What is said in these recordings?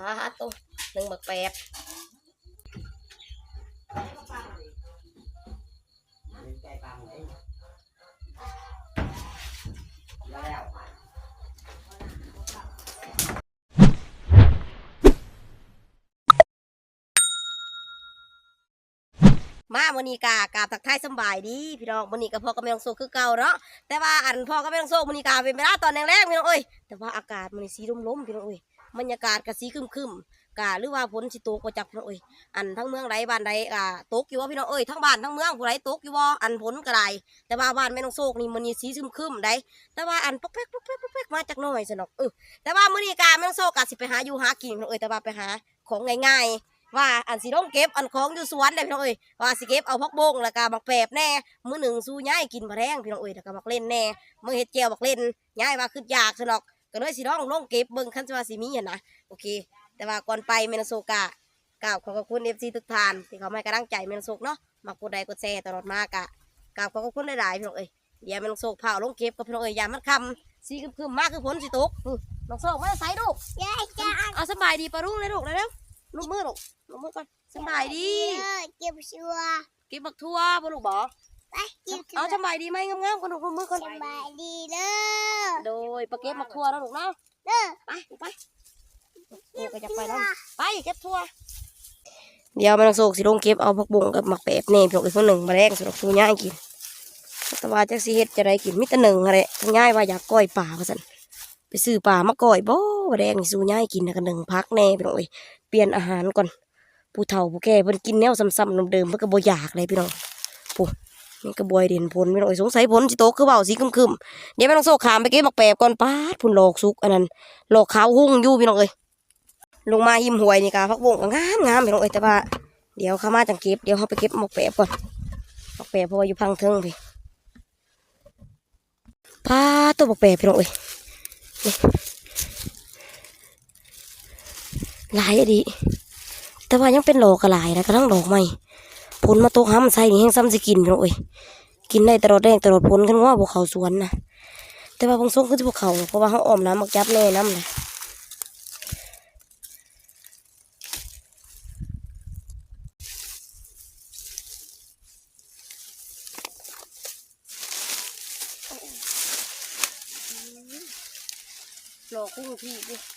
าตัวหนึ่ง มามื้อนี้กากราบทักทายสบายดีพี่น้องมื้อนี้ก็พ่อกับแม่น้องโซคือเก่าเนาะแต่ว่าอันพ่อกับแม่น้องโซมื้อนี้กาเป็นเวลาตอนแรกๆพี่น้องเอ้ยแต่ว่าอากาศมื้อนี้สีลมๆพี่น้องเอ้ยบรรยากาศก็สีคึมๆกาหรือว่าฝนสิตกบ่จักพี่น้องเอ้ยอันทั้งเมืองใดบ้านใดอ่าตกอยู่ว่าพี่น้องเอ้ยทั้งบ้านทั้งเมืองผู้ใดตกอยู่บ่าอันฝนก็ได้แต่ว่าบ้านแม่น้องโซกนี่มื้อนี้สีคึมๆได้แต่ว่าอันปกแป๊กปกแป๊กปกแป๊กมาจากหน้อยซะเนาะเออแต่ว่ามื้อนี้กาแม่น้องโซกะสิไปหาอยู่หากินพี่น้องเอ้ยแต่ว่าไปหาของง่ายๆ ว่าอันสิต้องเก็บอันของอยู่สวนได้พี่น้องเอ้ยว่าสิเก็บเอาพักบงแล้วก็บักแปบแน่มื้อหนึ่งสู้ย้ายกินบ่แรงพี่น้องเอ้ยแล้วก็บักเล่นแน่มื้อเฮ็ดแจ่วบักเล่นย้ายว่าขึ้นยากซะดอกก็เลยสิต้องลงเก็บเบิ่งคันว่าสิมีหั่นนะโอเค แต่ว่าก่อนไปเมนโซกะกราบขอขอบคุณ FC ทุกท่านที่เขาให้กำลังใจเมนโซกเนาะมากดไลค์กดแชร์ตลอดมากะกราบขอขอบคุณหลายๆพี่น้องเอ้ยเดี๋ยวเมนโซกเผาลงเก็บกับพี่น้องเอ้ยยามมันค่ำสีครึมๆมากคือฝนสิตกอื้อน้องโซกมาใส่ลูกยายจ้าเอาสบายดีปะรุ่งเลยลูกเร็วๆ ลูกมือลูกลูกมือก่อนสบายดีเออเก็บชัวร์กินบักทั่วบ่ลูกบ่ไปเก็บชัวเอาร์สบายดีไหมงามๆกันลูกลูกมือก่อนสบายดีเด้อโดยปลาเก็บบักทั่วแล้วลูกเนาะเด้อไปลูกไปลูกก็จะไปแล้วไปเก็บทั่วเดี๋ยวมันโศกสิลงเก็บเอาผักบุ้งกับหมักแปบเน่พี่น้องอีกคนหนึ่งมาแรงสำหรับสู้ย่ายกินแต่ว่าจักสิเฮ็ดจะได้กินมิตรหนึ่งอะไรทั้งย่ายว่าอยากก้อยป่าว่าซั่น ไปซื้อป่ามาก้อยบ่แดงนี่สู้ย่ายกินกันหนึ่งพักแน่พี่น้องเอ้ยเปลี่ยนอาหารก่อนผู้เฒ่าผู้แก่เพิ่นกินแนวซ้ำๆเดิมๆเพิ่นก็บ่อยากเลยพี่น้องผู้นี่ก็บวยเด่นผลพี่น้องเอ้ยสงสัยผลสิโตคือเบาสีครึมๆเดี๋ยวแม่ต้องโซกขามไปเก็บมักแปบก่อนป้าดพุ่นหลอกสุกอันนั้นหลอกขาวหุ่งอยู่พี่น้องเอ้ยลงมาหิมหวยนี่กะพักบงก็งามงามพี่น้องเอ้ยแต่ว่าเดี๋ยวข้ามาจังเก็บเดี๋ยวเขาไปเก็บมักแปบก่อนมักแปบเพราะว่าอยู่พังเทิงพี่ป้าตัวมักแปบพี่น้องเอ้ย หลายอดี แต่ว่ายังเป็นหลอกกระหลายนะกระทั่งหลอกใหม่ผลมาตกห้ำใส่นี่แห้งซ้ำสกินพี่น้องเอ้ยกินได้ตลอดแดงตลอดผลกันว่าพวกเขาสวนนะแต่ว่าบางส่วนคือพวกเขาเพราะว่าเขาออมน้ำมักยับแน่น้ำเลย หล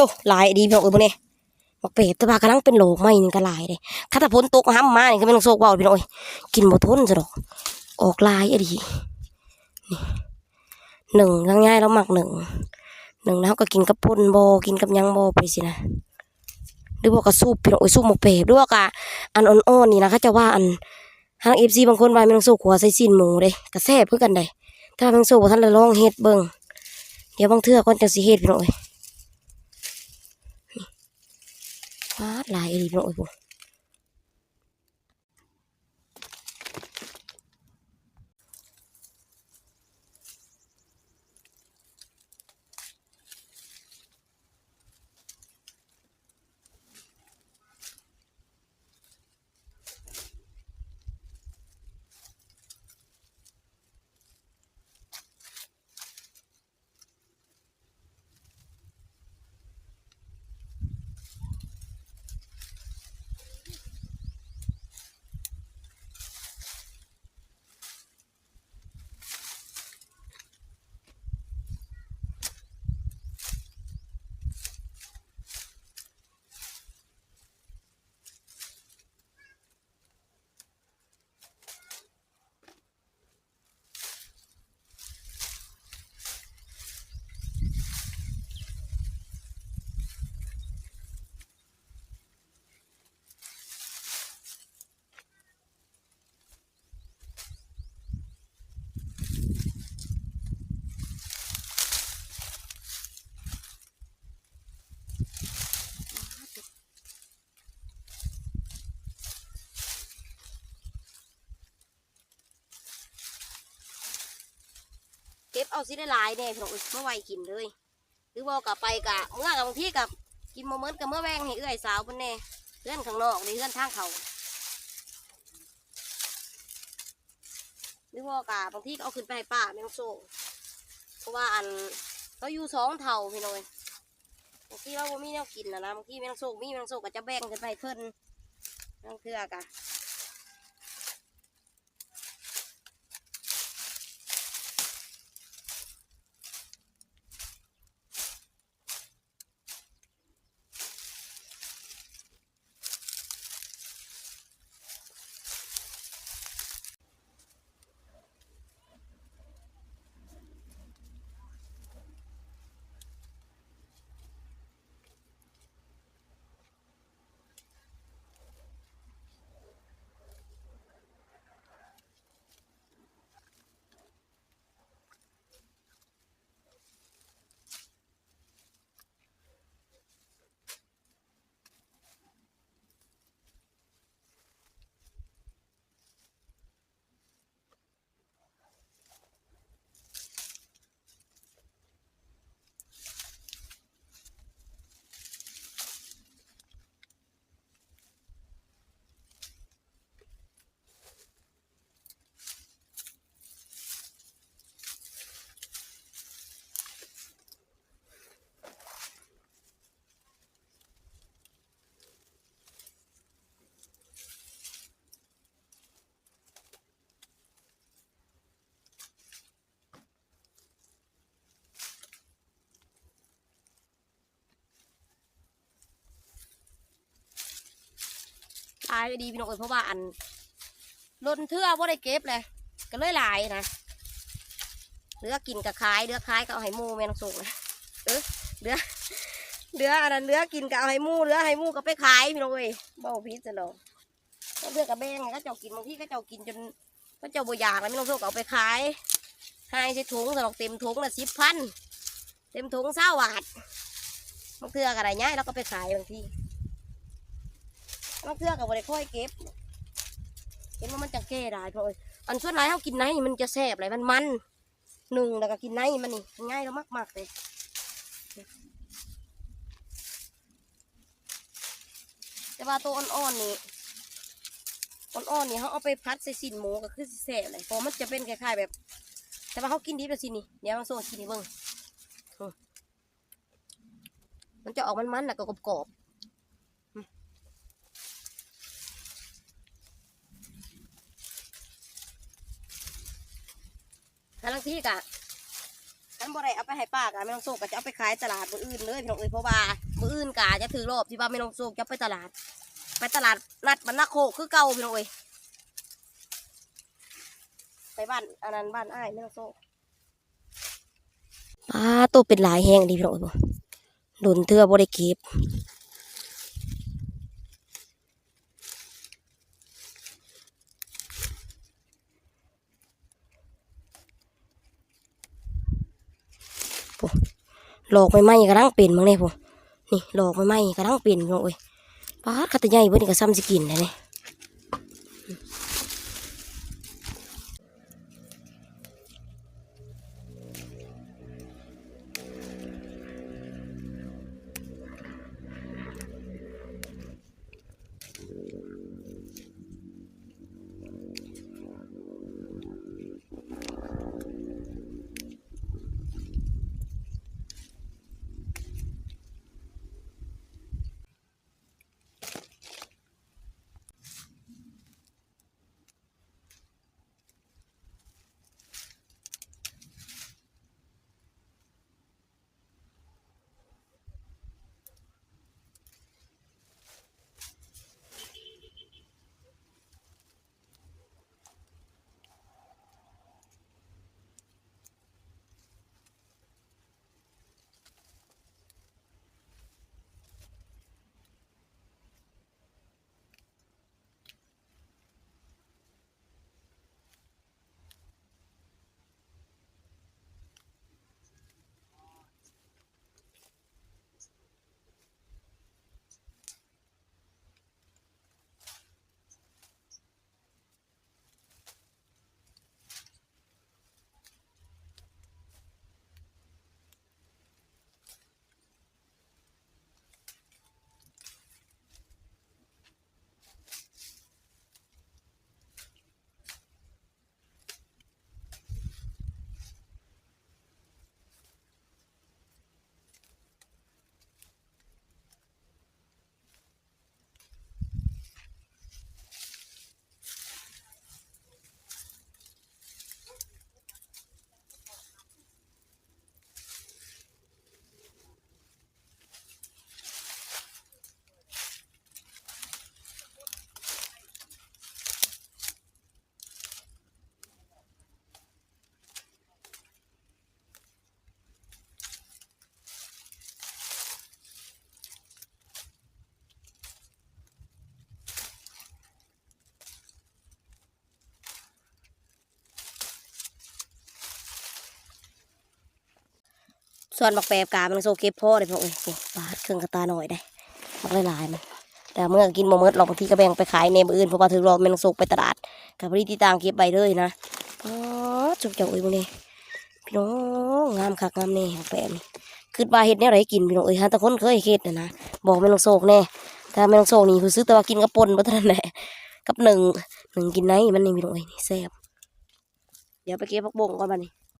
โตลายดีพี่น้องเอ้ยพวกนี้บักเป็ดแต่ว่ากำลังเป็นโหลกใหม่นี่ก็ลายเลยถ้าต่พ้นตกห้ำมมานี่ก็ไม่ต้องโศกเบาพี่น้องเอ้ยกินบ่ทนซะดอก ออกลายอดีนี่หนึ่งง่ายๆแล้วหมักหนึ่งหนึ่งแล้วก็กินกับป่นโบกินกับยังโบไปสินะหรือว่ากับซุปพี่น้องเอ้ยซุปหมกเป็ดหรือว่ากับอันอ่อนๆนี่นะเขาจะว่าอันทางเอฟซีบางคนว่าไม่ต้องโศกหัวใส่ซีนหมูเลยกระแซ่บเพื่อกันได้ถ้าไม่ต้องโศกท่านเลยลองเฮ็ดเบิ่งเดี๋ยวบางเทื่อก่อนจะสิเฮ็ดพี่น้องเอ้ย ฟาดหล ก็บเอาสิได้หลายแน่พี่น้องเมื่อไวกินเลย หรือว่ากลับไปกะเมื่อกับบางทีกับกินโมเมนต์กับเมื่อแวงให้เอื้อยสาวเพิ่นแน่เพื่อนข้างนอกนี่เพื่อนทางเขาหรือว่ากะบางทีก็เอาขึ้นไปให้ป้าแมงโซ่เพราะว่าอันเราอยู่สองเท่าพี่น้อยบางที่เราบ่มีแนวกินนะนะบางที่แมงโซ่มีแมงโซ่ก็จะแบ่งขึ้นไปเพิ่นนั่งเทือกะ ตายไปดีพี่น้องเอ้ยเพราะว่าอันลนเทื่อว่าได้เก็บเลย ก็เลยหลายนะเลือกินกับขายเลือขายก็เอาให้มูแม่นองส่งนะเออเลือเลืออันนั้นเลือกินก็เอาให้มูเลือให้มูก็ไปขายพี่น้องเอ้ยบ่เอาพิษจะดอกก็เพื่อกกับแบงก็เจ้ากินบางทีก็เจ้ากินจนก็เจ้าบ่อยากแล้วไม่ต้องส่งก็เอาไปขายให้ใส่ถุงสำหรับเต็มถุงละสิบพันเต็มถุงเศร้าบาทบางเทื่อก็ได้ง่ายแล้วก็ไปขายบางที บางเทื่อกับบริค่อยเก็บ เห็นว่ามันจะแก่ได้เพราะเอ้ยอันส่วนไรเขากินไนมันจะแซ่บอะไรมันมันหนึ่งแล้วก็กินไนมันนี่ง่ายแล้วมากๆเลยแต่ว่าตัวอ่อนๆนี่อ่อนๆนี่เขาเอาไปพัดใส่สินหมูก็คือแซ่บเลยเพราะมันจะเป็นคล้ายๆแบบ แต่ว่าเขากินดีแบบสินี่เดี๋ยวมาโซ่กินนี่เบิ่งมมันจะออกมันๆแล้วก็กรอบๆ ถ้าลังที่กะท่านบ่ได้เอาไปให้ป้ากะไม่ต้องโซกก็จะเอาไปขายตลาดมืออื่นเลยพี่น้องเอ้ยเพราะว่ามืออื่นกะจะถือรอบที่ว่าไม่ต้องโซกจะไปตลาด ไปตลาดนัดบรรณโคกคือเก่าพี่น้องเอ้ยไปบ้านอันนั้นบ้านอ้ายไม่ต้องโซกป้าตัวเป็นหลายแห้งดีพี่น้องเอ้ยบ่โดนเทือบ่ได้เก็บ หลอกไม่ไหมกระดังเป็นมึงเนี่ยพวกนี่หลอกไม่ไหมกระดังเป็นพี่น้องเอ้ยป้าขัดใหญ่เบิ่นี่ก็ซ้ำสกินเลยเนี่ย ส่วนบักแปบกามันโซเก็บพ่อเลยพี่น้องเอ้ยปาดเครื่องกระตาหน่อยได้บักหลายๆมันแต่เมื่อกินบ่หมดเราบางทีก็แบ่งไปขายในมืออื่นเพราะว่าถือรอแมันส่งไปตลาดกับพอดีที่ต่างเก็บไปเลยนะอ๋อจุกเจ้าเอ้ยพวกนี้พี่น้องงามคักงามแน่ของแปมนี่คือว่าเฮ็ดแนวไรกินพี่น้องเอ้ยฮะแต่คนเคยเฮ็ดนะนะบอกแม่นองโศกแน่ถ้าแม่นองโศกนี่คือซื้อแต่ว่ากินกับปนบ่เท่านั้นแหละกับหนึ่งหนึ่งกินไหนมันนี่พี่น้องเอ้ยนี่แซ่บเดี๋ยวไปเก็บผักบงก่อนบัดนี้ฟ้าหยอดอ่อน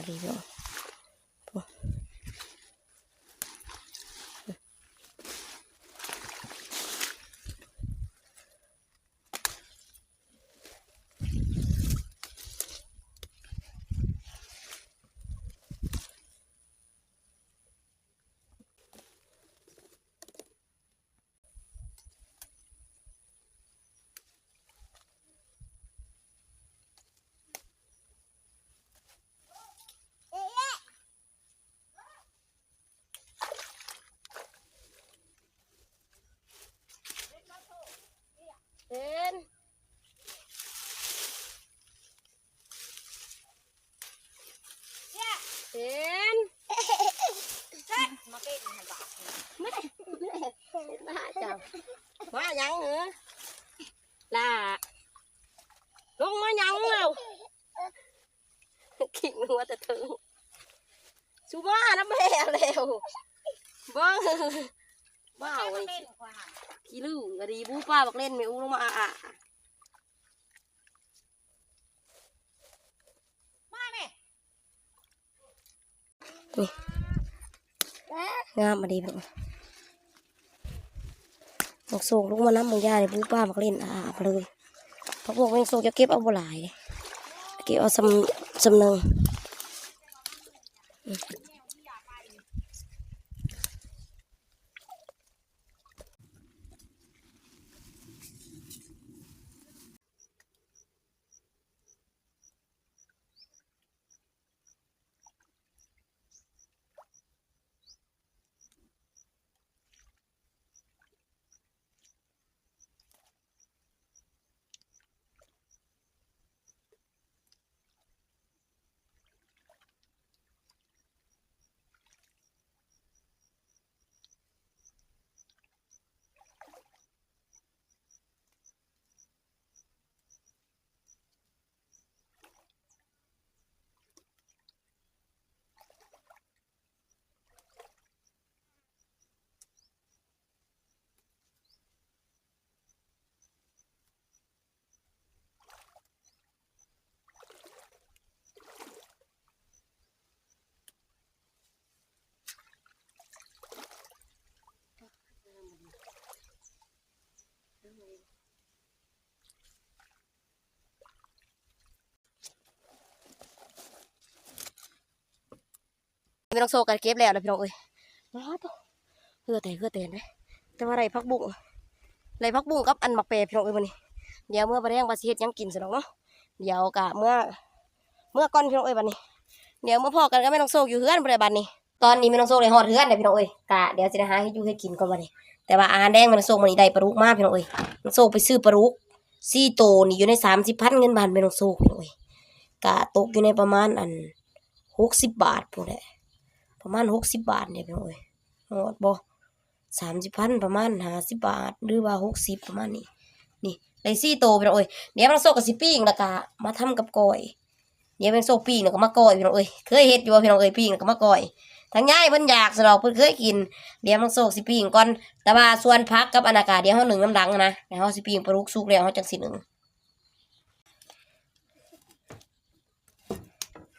อะไรพี่น้องโอ้เห็นเห็นมาเป็นหันบาไม่ไม่มาจังมาหยังเหรอล่ะลงมาหยังเร็วขิงหัวแต่ถึงชูมาแล้วแม่เร็วบ้าบ้าเว้ย ขี้ลืมก็ดีบูป้าบอก เล่นไม่อู้ลงมาอะอะนี่งามมาดีแบบบอกโศกลูกมาน้ำมึงยาเลยบูป้าบอกเล่นอะอะเลยพระพวกแมงโศกจะเก็บเอาบ่หลายเลยเก็บเอาสำสำเนึง ไม่ต้องโซกันเก็บแล้วนะพี่น้องเอ้ยว้าวตัวเพื่อแต่เพื่อแต่นะแต่ว่าไรพักบุ้งไรพักบุ้งกับอันหมักเปรพี่น้องเอ้ยวันนี้ เดี๋ยวเมื่อประเดี๋ยวบาสิเฮ็ดยังกินสิน้องเนาะ เดี๋ยวกะเมื่อเมื่อก่อนพี่น้องเอ้ยบัดนี้ เดี๋ยวเมื่อพอกันก็ไม่ต้องโซกอยู่เฮือนบ่ได้บัดนี้ ตอนนี้ไม่ต้องโซกเลยฮอดเฮือนเด้อพี่น้องเอ้ยกะเดี๋ยวสิได้หาให้อยู่ให้กินก่อนบัดนี้ แต่ว่าอาหารแดงมันโซกมันนี่ได้ปลาลูกมากพี่น้องเอ้ยมันโซกไปซื้อปลาลูกสี่โตนี่อยู่ในสามสิบพันเงินบาทไม่ต้องโซกพี่น้องเอ้ยกะตกอยู่ในประมาณอันหกสิบบาทพู้นแหละ ประมาณหกสิบบาทเนี่ยพี่น้องเอ้ยหอดบ่สามสิบพันประมาณห้าสิบบาท หรือว่าหกสิบประมาณนี้นี่ไดซี่โตพี่น้องเอ้ยเดี๋ยวมันโซกับสิปิ้งแล้วก็มาทำกับก้อยเดี๋ยวเป็นโซปิ้งแล้วก็มาก้อยพี่น้องเอ้ยเคยเฮ็ดอยู่ว่าพี่น้องเอ้ยปิ้งแล้วก็มาก้อยทั้งย่ายเพิ่นอยากสะดอกเพิ่นเคยกินเดี๋ยวมันโซกสิปิ้งก่อนแต่ว่าส่วนพักกับอนากาเดี๋ยวเฮาหนึ่งน้ำดังนะเดี๋ยวเฮาสิปิ้งปลาลูกสุกแล้วเฮาจังสิหนึ่ง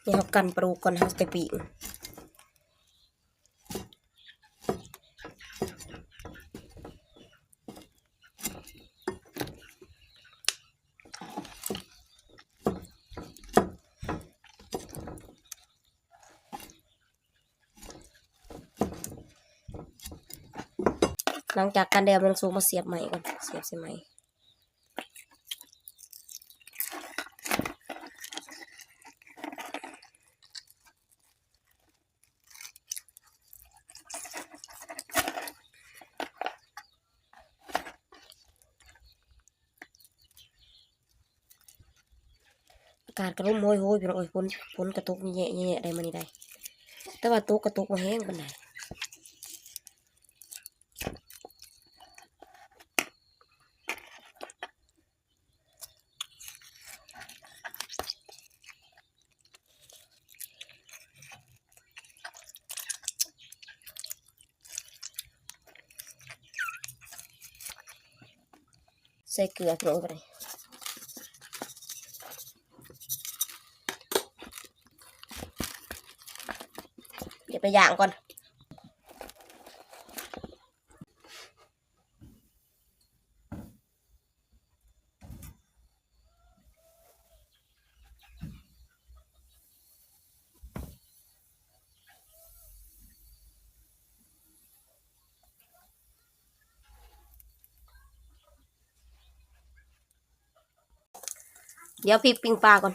นี่เฮากันปลาลูกก่อนเฮาไปปิ้ง หลังจากการเดวมันสูงมาเสียบใหม่ก่อน เสียบใส่ใหม่อากาศกระรุ่มโหยโหยพี่น้องเอ้ยฝนฝนกระตุกแย่ๆๆได้มานี่ได้ แต่ว่าตุกกระตุกมาแห้งกันได้ใส่เกลือพี่น้องไปเลยเดี๋ยวไปย่างก่อน เดี๋ยวพี่ปิ้งปลาก่อน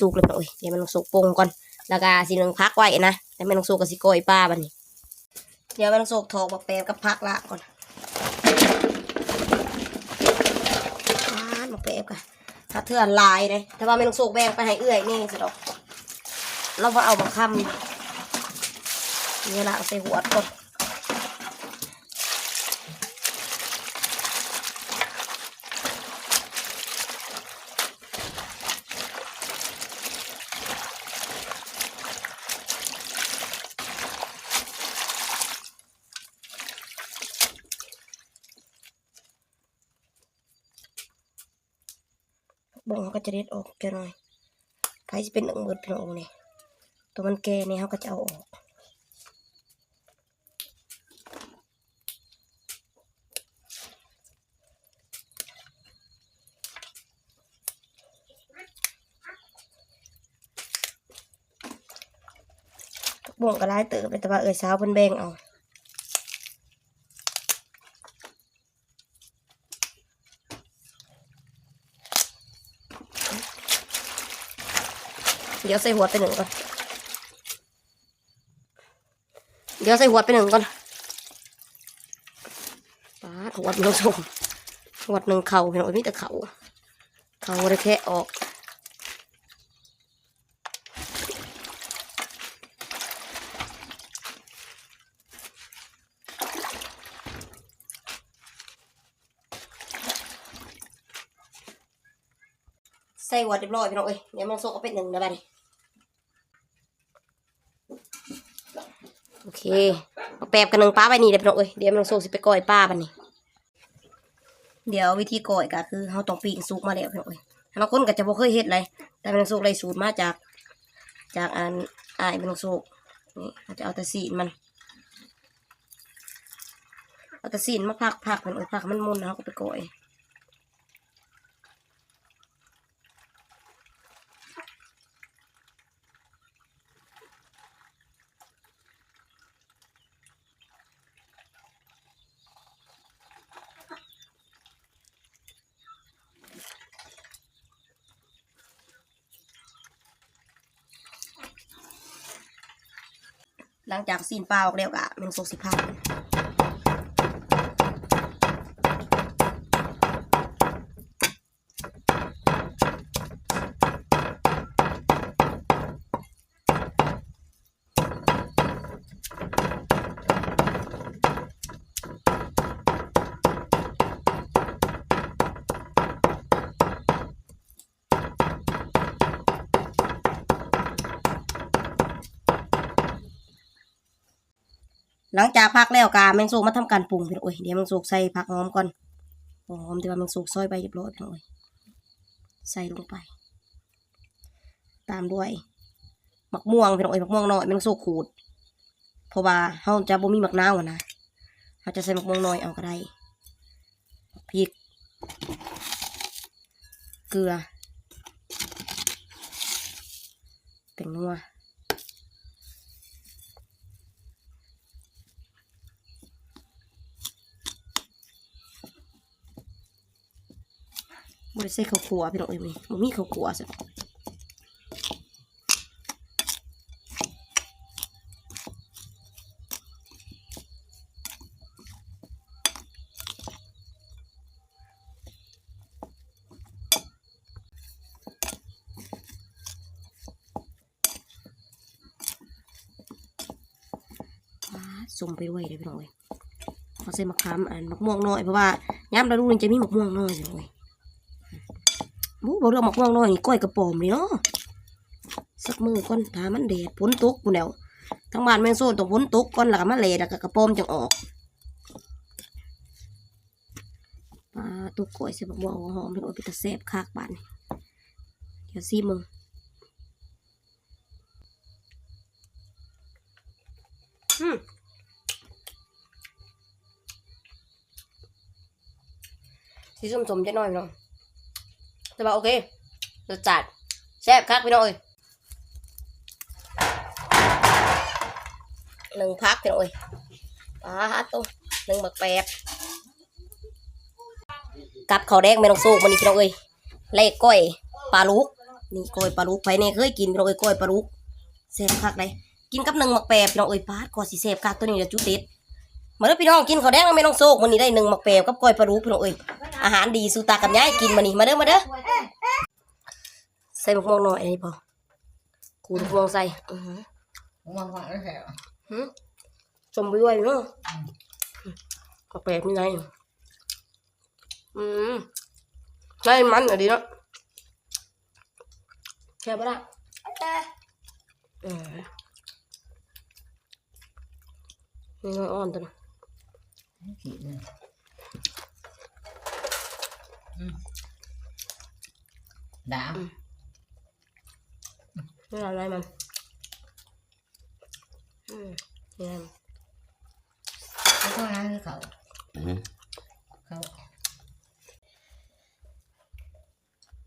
สุกเลยพี่น้องเอ้ยเดี๋ยวมันต้องสุกปรุงก่อนแล้วก็สิหนึ่งพักไว้นะแต่ไม่ต้องสุกกับสิโกอยป้าบันนี้เดี๋ยวมันต้องสุกทอกบักแปมกับพักละก่อนอ่าบักแปมกันถ้าเถื่อนลายเลยแต่ว่าไม่ต้องสุกแบ่งไปให้เอื้อยนี่สิดอกเราว่าเอามาค้ำนี่ละใส่หัวก่อน ก็จะเด็ดออกแค่หน่อยไผ่จะเป็นหนึ่งมืดพี่น้องเนี่ยตัวมันแก่นี่ยเขาก็จะเอาออกบ่วงก็ร้ายเติบเลยแต่ว่าเอ่ยสาวเพิ่นแบ่งเอา ดี๋ยวใส่หัวไปหนึ่งก่อน เดี๋ยวใส่หัวไปหนึ่งก่อนปาหัวมันต้องส่งหัวหนึ่งเข่าเห็นไหมมีแต่เข่าเข่าได้แค่ออกใส่หัวเรียบร้อยพี่น้องเอ้ยเดี๋ยวมันโซกเอาไปหนึ่งเดี๋ยวไปนี่ โอเคเอาแปบกันหนึ่งป้าไปนี่เดี๋ยวพี่น้องเอ้ยเดี๋ยวมันโซกสิไปก้อยป้าบันนี่เดี๋ยววิธีก้อยก็คือเขาต้องปีนซุกมาแล้วพี่น้องเอ้ยบางคนก็จะบ่เคยเฮ็ดเลยแต่มันโซกไรสูตรมาจาก จากอันอายมันโซกนี่เขาจะเอาแต่สีนมันเอาแต่สีนมาพักพักมันเอ้ยพักมันมุนเขาก็ไปก้อย หลังจากสิ้นปลาออกแล้วก็มันสุกสิพัก พักแล้วก็แมงสุกมาทำการปรุงพี่น้องโอ้ยเดี๋ยวแมงสุกใส่ผักหอมก่อนหอมแต่ว่าแมงสุกซอยใบเรียบร้อยพี่น้องโอ้ยใส่ลงไป ตามด้วยมะม่วงพี่น้องโอ้ยมะม่วงหน้อยแมงสุกขูดเพราะว่าเฮาจะบ่มีมะนาวนะเราจะใส่มะม่วงหน้อยเอาก็ได้พริก เกลือเป็นนัว บ่ได้ใส่ข้าวคั่วพี่น้องเอ้ยมื้อนี้บ่มีข้าวคั่วซะว้าสุ่มไปด้วยเด้อพี่น้องเอ้ยเขาใส่มะขามอันมะม่วงน้อยเพราะว่ายามฤดูนี้จะมีมะม่วงน้อยพี่น้องเอ้ย บูบ่เรื่องมะม่วงน้อยก้อยกระป๋อมนี่เนาะสักมือก่อนถามันแดดฝนตกปุ่นแล้วทั้งบ้านแมงโซนต้องฝนตกก่อนแล้วก็มาแลแล้วก็กระป๋อมจังออกปลาตุกก้อยใส่มะม่วงหอมพี่น้อเป็นตาแซ่บคักบ้านเดี๋ยวซีมึงอืมสีส้มสมๆจะน้อยพี่น้อง แต่ว่าโอเครสจัดแซ่บคักพี่น้องเอ้ยหนึ่งพักพี่น้องเอ้ยปลาฮัตโตหนึ่งบักแปบกับข้าวแดงไม่ต้องสู้มันนี่พี่น้องเอ้ยเล็กก้อยปลาลูกนี่ก้อยปลาลูกไปเนี่ยเคยกินพี่น้องเอ้ยก้อยปลาลูกแซ่บคักเลยกินกับหนึ่งหมักแปบพี่น้องเอ้ยปาดก่อสีเสพคักตัวนี้เดี๋ยวจุดเด็ดมาเด้อพี่น้องกินข้าวแดงไม่ต้องโซกวันนี้ได้หนึ่งหมักแปบกับก้อยปลารูกพี่น้องเอ้ย อาหารดีสูตากับยายกินมานี่มาเด้อมาเด้อใส่หมกม่วงหน่อยอันนี้พอคูณพวงใส่อื้อหือมันว่าไม่ใช่หืมชมไปด้วยเนาะหมักแปบนี่ไงอืมใช่มันอะดีเนาะแค่ปะล่ะเออนี่น้อยอ่อนตัวนะ ขีดเลยดามไม่อะไรมันอืมนี่ไงแล้วก็นั้นคือเขาเขา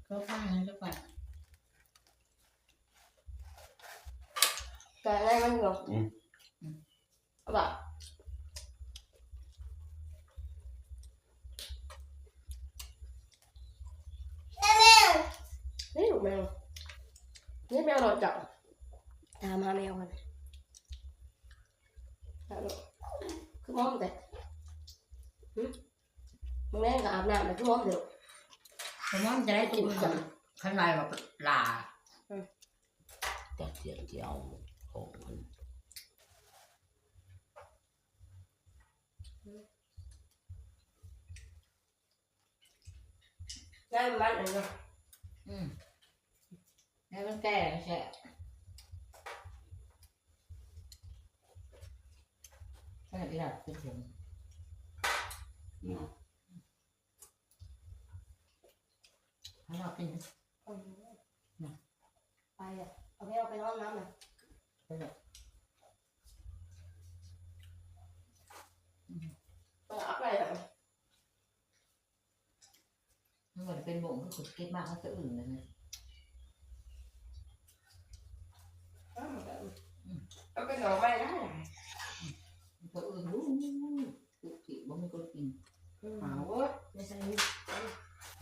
เขาข้างนั้นจะไป แต่อะไรมันเหรออืมเอาแบบนี่ถูกแมว นี่แมวเราจับตามหาแมวกันเอาลูกคือมอมแต่หึมึงแม่งก็อาบน้ำแต่คือมอมเดี๋ยวผมว่ามันจะได้กินกันข้างในแบบลาแต่เสียงเดียวของมันง่ายมันเลยเนาะอืม แล้วมันแก่ใช่ขนาดที่เราเป็นผมข้างนอกเป็นไปอะเอาไปเอาไปน้องน้ำหน่อยไปเลยไปเอาไปอะมันเหมือนเป็นบ่งก็ขุดเก็บมากเขาจะอื่นเลยนะ เอาไปหน่อไม้ได้ มันจะอื่นรู้ตุกติบ่มีคนกิน หาเว้ยไม่ใช่ ห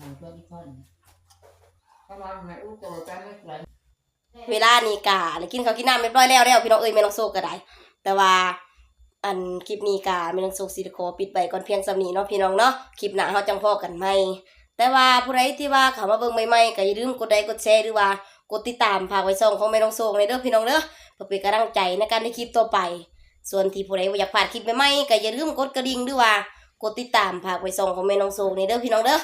า เพื่อนอีกคนประมาณไหนอู้ตัวแต่ไม่ไหลานี้กะกินข้าวกินน้ำเรียบร้อยแล้วแล้วพี่น้องเอ้ยแม่น้องโซก็ได้ แต่ว่าอันคลิปนี้กาแม่น้องโซสิขอปิดไปก่อนเพียงสำนีเนาะพี่น้องเนาะคลิปหน้าเฮาจังพ่อกันใหมแต่ว่าผู้ใดที่ว่าเขามาเบิ่งใหม่ๆก็อย่าลืมกดไลค์กดแชร์หรือว่ากดติดตามฝากไว้ส่งของแม่น้องโซในเด้อพี่น้องเด้อเพื่อเป็นกำลังใจในการได้คลิปต่อไป ส่วนที่ผู้ใดอยากพลาดคลิปใหม่ๆก็อย่าลืมกดกระดิ่งหรือว่ากดติดตามฝากไว้ส่งของแม่น้องโซในเด้อพี่น้องเด้อ